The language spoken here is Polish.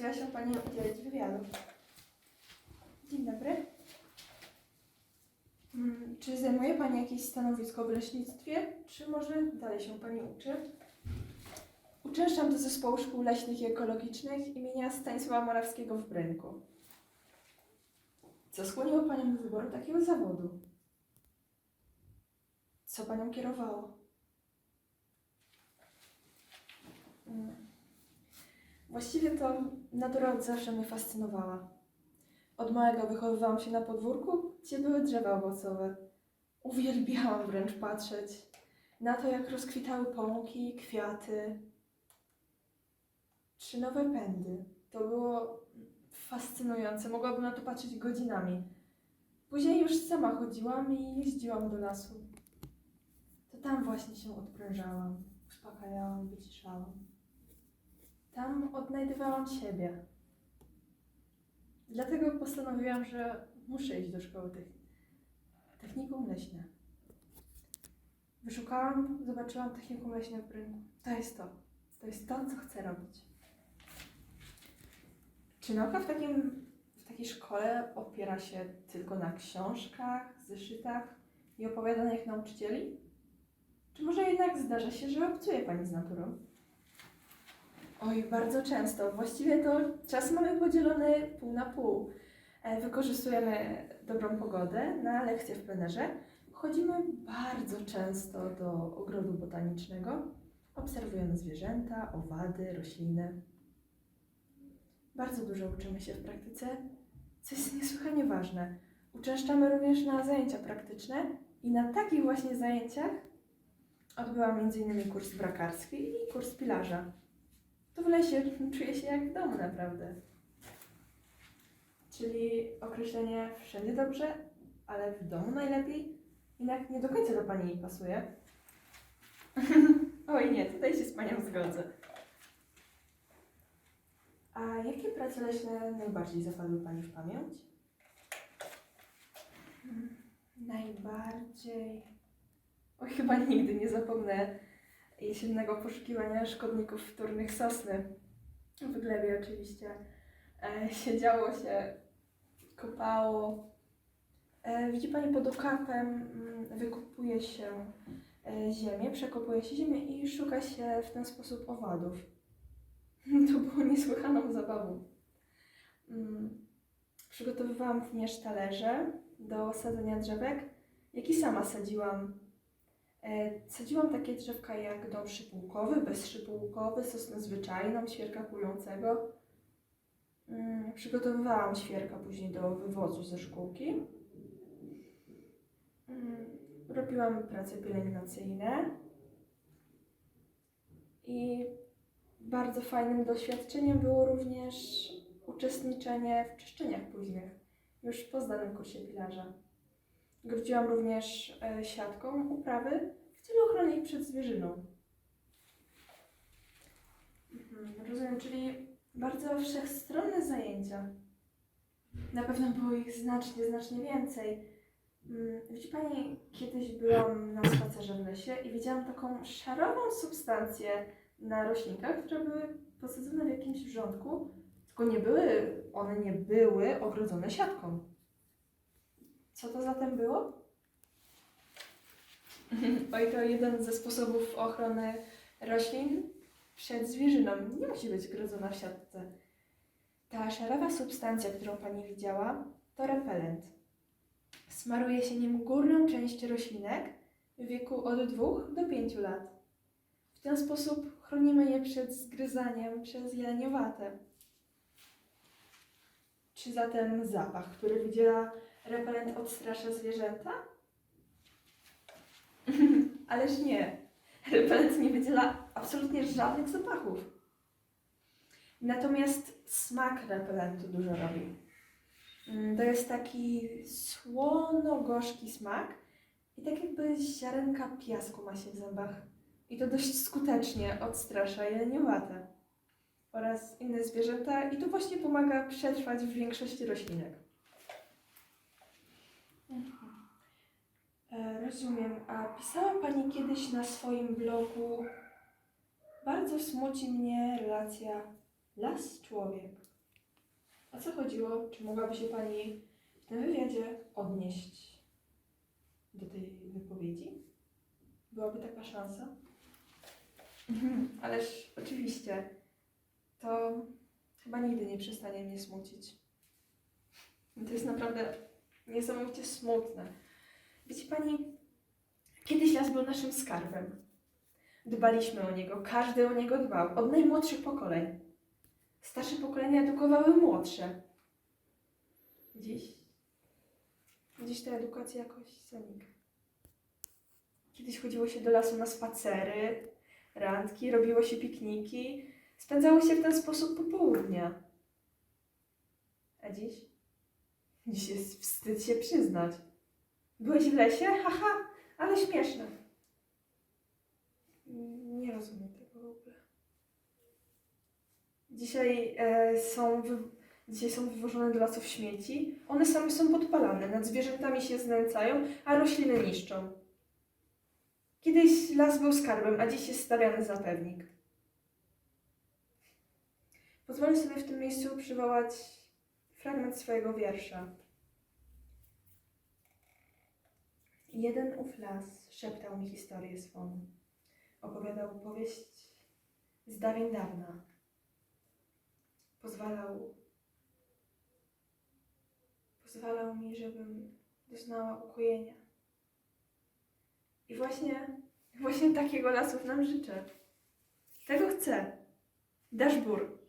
zgodziła się Pani udzielić wywiadu. Dzień dobry. Mm, Czy zajmuje Pani jakieś stanowisko w leśnictwie, czy może dalej się Pani uczy? Uczęszczam do Zespołu Szkół Leśnych i Ekologicznych imienia Stanisława Morawskiego w Brynku. Co skłoniło Panią do wyboru takiego zawodu? Co Panią kierowało? Mm. Właściwie to natura od zawsze mnie fascynowała. Od małego wychowywałam się na podwórku, gdzie były drzewa owocowe. Uwielbiałam wręcz patrzeć na to, jak rozkwitały pąki, kwiaty czy nowe pędy. To było fascynujące. Mogłabym na to patrzeć godzinami. Później już sama chodziłam i jeździłam do lasu. To tam właśnie się odprężałam, uspokajałam, wyciszałam. Tam odnajdywałam siebie. Dlatego postanowiłam, że muszę iść do szkoły techn- technikum leśne. Wyszukałam, zobaczyłam technikum leśne w Brynku. To jest to. To jest to, co chcę robić. Czy nauka w, takim, w takiej szkole opiera się tylko na książkach, zeszytach i opowiadaniach nauczycieli? Czy może jednak zdarza się, że obcuje Pani z naturą? Oj, bardzo często. Właściwie to czas mamy podzielony pół na pół. E, Wykorzystujemy dobrą pogodę na lekcje w plenerze. Chodzimy bardzo często do ogrodu botanicznego. Obserwujemy zwierzęta, owady, rośliny. Bardzo dużo uczymy się w praktyce, co jest niesłychanie ważne. Uczęszczamy również na zajęcia praktyczne i na takich właśnie zajęciach odbyłam m.in. kurs brakarski i kurs pilarza. To w lesie czuję się jak w domu naprawdę. Czyli określenie wszędzie dobrze, ale w domu najlepiej? Jednak nie do końca do Pani pasuje. Oj nie, tutaj się z Panią zgodzę. A jakie prace leśne najbardziej zapadły Pani w pamięć? Hmm, Najbardziej... Oj, chyba nigdy nie zapomnę jesiennego poszukiwania szkodników wtórnych sosny. W glebie oczywiście. E, siedziało się, kopało. E, widzi Pani, pod okapem mm, wykupuje się e, ziemię, przekopuje się ziemię i szuka się w ten sposób owadów. To było niesłychaną zabawą. Mm, Przygotowywałam również talerze do sadzenia drzewek, jak i sama sadziłam Sadziłam takie drzewka jak dom szypułkowy, bezszypułkowy, sosnę zwyczajną, świerka kującego. Mm, Przygotowywałam świerka później do wywozu ze szkółki. Mm, Robiłam prace pielęgnacyjne. I bardzo fajnym doświadczeniem było również uczestniczenie w czyszczeniach późnych, już po zdanym kursie pilarza. Grudziłam również e, siatką uprawy w celu ochrony ich przed zwierzyną. Mhm, rozumiem, czyli bardzo wszechstronne zajęcia. Na pewno było ich znacznie, znacznie więcej. Mm, Widzi Pani, kiedyś byłam na spacerze w lesie i widziałam taką szarową substancję na roślinkach, które były posadzone w jakimś wrzątku, tylko nie były, one nie były ogrodzone siatką. Co to zatem było? Oj, to jeden ze sposobów ochrony roślin przed zwierzyną. Nie musi być grodzona w siatce. Ta szarawa substancja, którą Pani widziała, to repelent. Smaruje się nim górną część roślinek w wieku od 2 do 5 lat. W ten sposób chronimy je przed zgryzaniem przez jeleniowate. Czy zatem zapach, który wydziela repelent odstrasza zwierzęta? Ależ nie. Repelent nie wydziela absolutnie żadnych zapachów. Natomiast smak repelentu dużo robi. Mm, To jest taki słono-gorzki smak i tak jakby ziarenka piasku ma się w zębach. I to dość skutecznie odstrasza jeleniowate oraz inne zwierzęta i to właśnie pomaga przetrwać w większości roślinek. Rozumiem. A pisała Pani kiedyś na swoim blogu Bardzo smuci mnie relacja las-człowiek. O co chodziło? Czy mogłaby się Pani w tym wywiadzie odnieść do tej wypowiedzi? Byłaby taka szansa? Mhm, ależ oczywiście. To chyba nigdy nie przestanie mnie smucić. To jest naprawdę niesamowicie smutne. Wiecie Pani, kiedyś las był naszym skarbem. Dbaliśmy o niego, każdy o niego dbał, od najmłodszych pokoleń. Starsze pokolenia edukowały młodsze. Dziś, dziś ta edukacja jakoś zanika. Kiedyś chodziło się do lasu na spacery, randki, robiło się pikniki, spędzało się w ten sposób popołudnia. A dziś? Dziś jest wstyd się przyznać. Byłeś w lesie? Haha, ale śmieszne. Nie rozumiem tego w ogóle. Dzisiaj e, są, wy, dzisiaj są wywożone do lasów śmieci. One same są podpalane, nad zwierzętami się znęcają, a rośliny niszczą. Kiedyś las był skarbem, a dziś jest stawiany za pewnik. Pozwolę sobie w tym miejscu przywołać fragment swojego wiersza. Jeden ów las szeptał mi historię swą. Opowiadał powieść z dawien dawna. Pozwalał, pozwalał mi, żebym doznała ukojenia. I właśnie, właśnie takiego lasów nam życzę. Tego chcę. Dashbur.